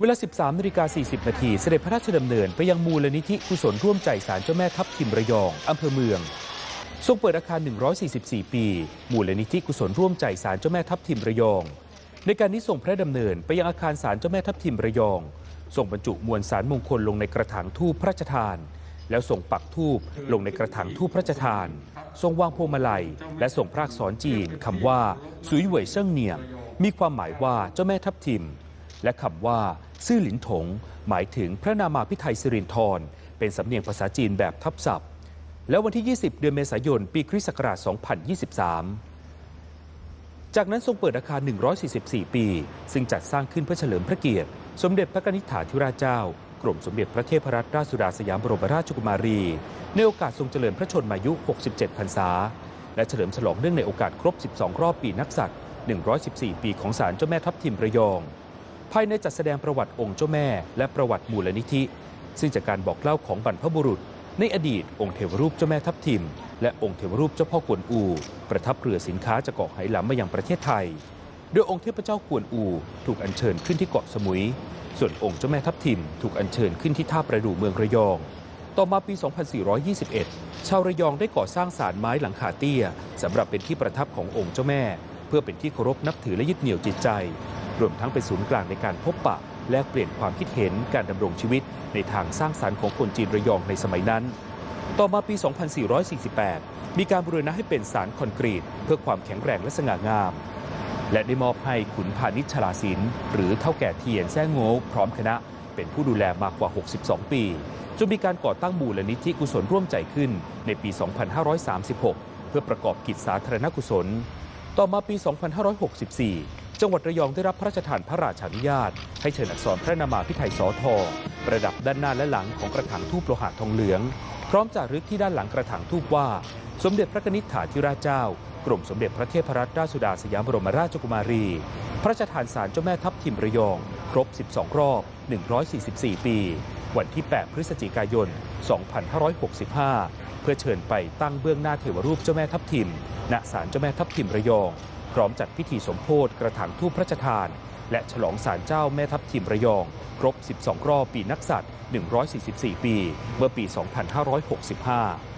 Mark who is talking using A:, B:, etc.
A: เวลา 13นาฬิกา40 นาที เสด็จพระราชดำเนินไปยังมูลนิธิกุศลร่วมใจสารเจ้าแม่ทับทิมระยอง อำเภอเมือง ทรงเปิดอาคาร 144 ปี มูลนิธิกุศลร่วมใจสารเจ้าแม่ทับทิมระยอง ในการนี้ทรงพระดำเนินไปยังอาคารสารเจ้าแม่ทับทิมระยองทรงบรรจุมวลสารมงคลลงในกระถางทูปพระราชทาน แล้วส่งปักทูปลงในกระถางทูปพระราชทาน ทรงวางพวงมาลัย และส่งพระอักษรจีนคำว่า สุยเหวยเซิ่งเนียงมีความหมายว่าเจ้าแม่ทับทิม และคำว่า ซื่อหลินถง หมายถึงพระนามาพิไทยสิรินทร เป็นสำเนียงภาษาจีนแบบทับศัพท์ แล้ววันที่ 20 เดือนเมษายน ปีคริสต์ศักราช 2023 จากนั้นทรงเปิดอาคาร 144 ปี ซึ่งจัดสร้างขึ้นเพื่อเฉลิมพระเกียรติ สมเด็จพระกนิษฐาธิราชเจ้ากรมสมเด็จพระเทพรัตนราชสุดาสยามบรมราชกุมารี ในโอกาสทรงเจริญพระชนมายุ 67 พรรษา และเฉลิมฉลองเนื่องในโอกาสครบ 12 รอบปีนักษัตริย์ 114 ปีของศาลเจ้าแม่ทับทิมระยอง ภายในจัดแสดงประวัติองค์เจ้าแม่ และประวัติมูลนิธิ ซึ่งจากการบอกเล่าของบรรพบุรุษ ในอดีตองค์เทวรูปเจ้าแม่ทับทิม และองค์เทวรูปเจ้าพ่อกวนอู ประทับเรือสินค้าจากเกาะไหหลำมายังประเทศไทย โดยองค์เทพเจ้ากวนอู ถูกอัญเชิญขึ้นที่เกาะสมุย ส่วนองค์เจ้าแม่ทับทิม ถูกอัญเชิญขึ้นที่ท่าประดู่เมืองระยอง ต่อมาปี 2421 ชาวระยองได้ก่อสร้างศาลไม้หลังคาเตี้ยสำหรับเป็นที่ประทับขององค์เจ้าแม่ เพื่อเป็นที่เคารพนับถือและยึดเหนี่ยวจิตใจ รวมทั้งเป็นศูนย์กลางในการพบปะ แลกเปลี่ยนความคิดเห็นการดำรงชีวิต ในทางสร้างสรรค์ของคนจีนระยองในสมัยนั้น ต่อมาปี 2448 มีการบูรณะให้เป็นสารคอนกรีต เพื่อความแข็งแรงและสง่างาม และได้มอบให้ขุนพาณิชชลาศิลป์หรือเท่าแก่เทียนแซ่โง่พร้อมคณะ เป็นผู้ดูแลมากกว่า 62 ปีจนมีการก่อตั้งมูลนิธิกุศลร่วมใจขึ้นในปี 2536 เพื่อประกอบกิจสาธารณกุศล ต่อมาปี 2564 จังหวัดระยองได้รับพระราชทานพระราชานุญาต ให้เชิญอักษรพระนามาพิไทยสอทอประดับด้านหน้าและหลังของกระถางทูปโลหะทองเหลือง พร้อมจารึกที่ด้านหลังกระถางทูปว่า สมเด็จพระนิษฐาธิราชเจ้ากรมสมเด็จพระเทพรัตนราชสุดาสยามบรมราชกุมารี พระราชทานสารเจ้าแม่ทับทิมระยอง ครบ 12 รอบ 144 ปี วันที่ 8 พฤศจิกายน 2565 เพื่อเชิญไปตั้งเบื้องหน้าเทวรูปเจ้าแม่ทับทิม ณ ศาลเจ้าแม่ทับทิมระยอง พร้อมจัดพิธีสมโพธกระถางทูปพระราชทาน และฉลองศาลเจ้าแม่ทับทิมระยอง ครบ 12 รอบปีนักษัตริย์ 144 ปี เมื่อปี 2565